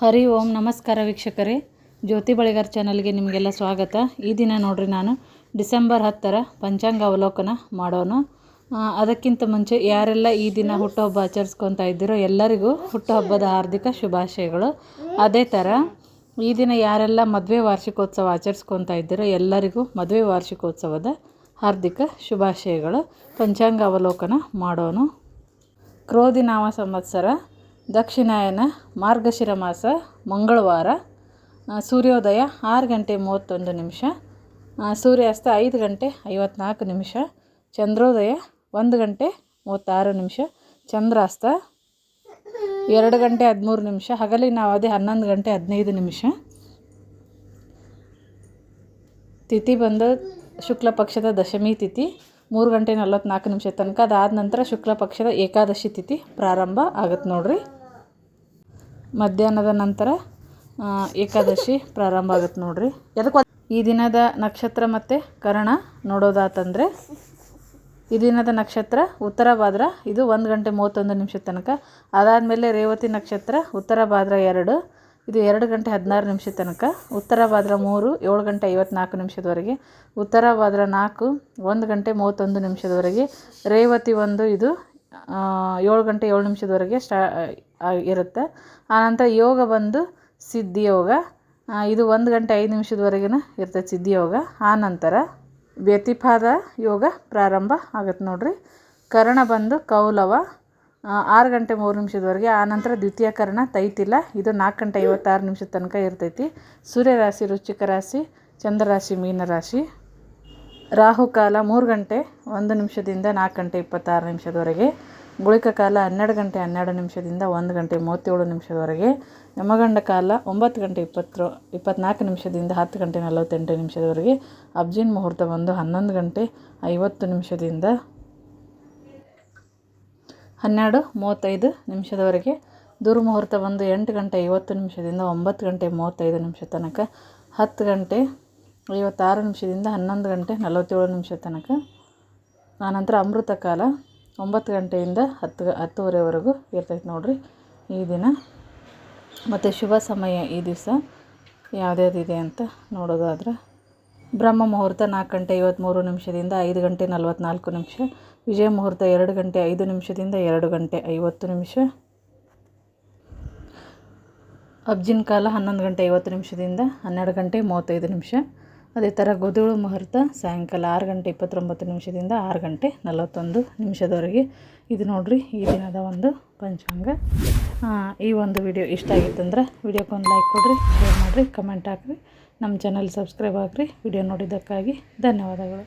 ಹರಿ ಓಂ, ನಮಸ್ಕಾರ ವೀಕ್ಷಕರೇ. ಜ್ಯೋತಿ ಬಳಿಗಾರ್ ಚಾನಲ್ಗೆ ನಿಮಗೆಲ್ಲ ಸ್ವಾಗತ. ಈ ದಿನ ನೋಡ್ರಿ ನಾನು ಡಿಸೆಂಬರ್ ಹತ್ತರ ಪಂಚಾಂಗ ಅವಲೋಕನ ಮಾಡೋಣ ಅದಕ್ಕಿಂತ ಮುಂಚೆ ಯಾರೆಲ್ಲ ಈ ದಿನ ಹುಟ್ಟುಹಬ್ಬ ಆಚರಿಸ್ಕೊತಾ ಇದ್ದೀರೋ ಎಲ್ಲರಿಗೂ ಹುಟ್ಟುಹಬ್ಬದ ಹಾರ್ದಿಕ ಶುಭಾಶಯಗಳು. ಅದೇ ಥರ ಈ ದಿನ ಯಾರೆಲ್ಲ ಮದುವೆ ವಾರ್ಷಿಕೋತ್ಸವ ಆಚರಿಸ್ಕೊತಾ ಇದ್ದೀರೋ ಎಲ್ಲರಿಗೂ ಮದುವೆ ವಾರ್ಷಿಕೋತ್ಸವದ ಹಾರ್ದಿಕ ಶುಭಾಶಯಗಳು. ಪಂಚಾಂಗ ಅವಲೋಕನ ಮಾಡೋಣ ಕ್ರೋಧಿ ನಾಮ ಸಂವತ್ಸರ ದಕ್ಷಿಣಾಯನ ಮಾರ್ಗಶಿರ ಮಾಸ ಮಂಗಳವಾರ ಸೂರ್ಯೋದಯ ಆರು ಗಂಟೆ ಮೂವತ್ತೊಂದು ನಿಮಿಷ ಸೂರ್ಯಾಸ್ತ ಐದು ಗಂಟೆ ಐವತ್ನಾಲ್ಕು ನಿಮಿಷ, ಚಂದ್ರೋದಯ ಒಂದು ಗಂಟೆ ಮೂವತ್ತಾರು ನಿಮಿಷ, ಚಂದ್ರಾಸ್ತ ಎರಡು ಗಂಟೆ ಹದಿಮೂರು ನಿಮಿಷ ಹಗಲಿಗೆ ನಾವು ಅದೇ ಹನ್ನೊಂದು ಗಂಟೆ ಹದಿನೈದು ನಿಮಿಷ. ತಿಥಿ ಬಂದು ಶುಕ್ಲ ಪಕ್ಷದ ದಶಮಿ ತಿಥಿ ಮೂರು ಗಂಟೆ ನಲ್ವತ್ನಾಲ್ಕು ನಿಮಿಷ ತನಕ ಅದಾದ ನಂತರ ಶುಕ್ಲ ಪಕ್ಷದ ಏಕಾದಶಿ ತಿಥಿ ಪ್ರಾರಂಭ ಆಗುತ್ತೆ ನೋಡ್ರಿ. ಮಧ್ಯಾಹ್ನದ ನಂತರ ಏಕಾದಶಿ ಪ್ರಾರಂಭ ಆಗುತ್ತೆ ನೋಡ್ರಿ. ಎದಕ್ಕೆ ಈ ದಿನದ ನಕ್ಷತ್ರ ಮತ್ತು ಕರಣ ನೋಡೋದಾತಂದರೆ ಈ ದಿನದ ನಕ್ಷತ್ರ ಉತ್ತರ ಭಾದ್ರ ಇದು ಒಂದು ಗಂಟೆ ಮೂವತ್ತೊಂದು ನಿಮಿಷ ತನಕ. ಅದಾದಮೇಲೆ ರೇವತಿ ನಕ್ಷತ್ರ ಉತ್ತರ ಭಾದ್ರ ಎರಡು ಇದು ಎರಡು ಗಂಟೆ ಹದಿನಾರು ನಿಮಿಷ ತನಕ. ಉತ್ತರ ಭಾದ್ರ ಮೂರು ಏಳು ಗಂಟೆ ಐವತ್ನಾಲ್ಕು ನಿಮಿಷದವರೆಗೆ. ಉತ್ತರ ಭಾದ್ರ ನಾಲ್ಕು ಒಂದು ಗಂಟೆ ಮೂವತ್ತೊಂದು ನಿಮಿಷದವರೆಗೆ. ರೇವತಿ ಒಂದು ಇದು ಏಳು ಗಂಟೆ ಏಳು ನಿಮಿಷದವರೆಗೆ ಸ್ಟಾ ಇರುತ್ತೆ. ಆನಂತರ ಯೋಗ ಬಂದು ಸಿದ್ಧಿಯೋಗ ಇದು ಒಂದು ಗಂಟೆ ಐದು ನಿಮಿಷದವರೆಗಿನ ಇರ್ತೈತೆ ಸಿದ್ಧಿಯೋಗ ಆನಂತರ ವ್ಯತಿಪಾದ ಯೋಗ ಪ್ರಾರಂಭ ಆಗತ್ತೆ ನೋಡಿರಿ. ಕರ್ಣ ಬಂದು ಕೌಲವ. ಆರು ಗಂಟೆ ಮೂರು ನಿಮಿಷದವರೆಗೆ ಆನಂತರ ದ್ವಿತೀಯ ಕರ್ಣ ತೈತಿಲ್ಲ ಇದು ನಾಲ್ಕು ಗಂಟೆ ಐವತ್ತಾರು ನಿಮಿಷದ ತನಕ ಇರ್ತೈತಿ. ಸೂರ್ಯರಾಶಿ, ವೃಶ್ಚಿಕ ರಾಶಿ, ಚಂದ್ರರಾಶಿ, ಮೀನರಾಶಿ. ರಾಹುಕಾಲ ಮೂರು ಗಂಟೆ, ಒಂದು ನಿಮಿಷದಿಂದ ನಾಲ್ಕು ಗಂಟೆ ಇಪ್ಪತ್ತಾರು ನಿಮಿಷದವರೆಗೆ, ಗುಳಿಕ ಕಾಲ ಹನ್ನೆರಡು ಗಂಟೆ ಹನ್ನೆರಡು ನಿಮಿಷದಿಂದ ಒಂದು ಗಂಟೆ ಮೂವತ್ತೇಳು ನಿಮಿಷದವರೆಗೆ, ಯಮಗಂಡ ಕಾಲ ಒಂಬತ್ತು ಗಂಟೆ ಇಪ್ಪತ್ತು, ಇಪ್ಪತ್ನಾಲ್ಕು ನಿಮಿಷದಿಂದ ಹತ್ತು ಗಂಟೆ ನಲವತ್ತೆಂಟು ನಿಮಿಷದವರೆಗೆ, ಅಬ್ಜಿನ್ ಮುಹೂರ್ತ ಬಂದು ಹನ್ನೊಂದು ಗಂಟೆ ಐವತ್ತು ನಿಮಿಷದಿಂದ ಹನ್ನೆರಡು ಮೂವತ್ತೈದು ನಿಮಿಷದವರೆಗೆ, ದುರ್ಮುಹೂರ್ತ ಬಂದು ಎಂಟು ಗಂಟೆ ಐವತ್ತು ನಿಮಿಷದಿಂದ ಒಂಬತ್ತು ಗಂಟೆ ಮೂವತ್ತೈದು ನಿಮಿಷ ತನಕ, ಹತ್ತು ಗಂಟೆ ಐವತ್ತಾರು ನಿಮಿಷದಿಂದ ಹನ್ನೊಂದು ಗಂಟೆ ನಲವತ್ತೇಳು ನಿಮಿಷ ತನಕ. ಆನಂತರ ಅಮೃತ ಕಾಲ ಒಂಬತ್ತು ಗಂಟೆಯಿಂದ ಹತ್ತು ಹತ್ತುವರೆವರೆಗೂ ಇರ್ತೈತೆ ನೋಡಿರಿ ಈ ದಿನ. ಮತ್ತು ಶುಭ ಸಮಯ ಈ ದಿವಸ. ಯಾವ್ದ್ಯಾವ್ದಿದೆ ಅಂತ ನೋಡೋದಾದ್ರೆ ಬ್ರಹ್ಮ ಮುಹೂರ್ತ ನಾಲ್ಕು ಗಂಟೆ ಐವತ್ತ್ಮೂರು ನಿಮಿಷದಿಂದ ಐದು ಗಂಟೆ ನಲವತ್ತ್ನಾಲ್ಕು ನಿಮಿಷ. ವಿಜಯ ಮುಹೂರ್ತ ಎರಡು ಗಂಟೆ ಐದು ನಿಮಿಷದಿಂದ ಎರಡು ಗಂಟೆ ಐವತ್ತು ನಿಮಿಷ. ಅಬ್ಜಿನ್ ಕಾಲ ಹನ್ನೊಂದು ಗಂಟೆ ಐವತ್ತು ನಿಮಿಷದಿಂದ ಹನ್ನೆರಡು ಗಂಟೆ ಮೂವತ್ತೈದು ನಿಮಿಷ. ಅದೇ ಥರ ಗೊದಳು ಮುಹೂರ್ತ ಸಾಯಂಕಾಲ ಆರು ಗಂಟೆ ಇಪ್ಪತ್ತೊಂಬತ್ತು ನಿಮಿಷದಿಂದ ಆರು ಗಂಟೆ ನಲವತ್ತೊಂದು ನಿಮಿಷದವರೆಗೆ. ಇದು ನೋಡಿರಿ ಈ ದಿನದ ಒಂದು ಪಂಚಾಂಗ. ಈ ಒಂದು ವಿಡಿಯೋ ಇಷ್ಟ ಆಗಿತ್ತಂದ್ರೆ ವಿಡಿಯೋಕ್ಕೊಂದು ಲೈಕ್ ಕೊಡಿರಿ, ಶೇರ್ ಮಾಡಿರಿ, ಕಮೆಂಟ್ ಹಾಕಿರಿ. ನಮ್ಮ ಚಾನಲ್ ಸಬ್ಸ್ಕ್ರೈಬ್ ಆಗಿರಿ ವಿಡಿಯೋ ನೋಡಿದ್ದಕ್ಕಾಗಿ ಧನ್ಯವಾದಗಳು.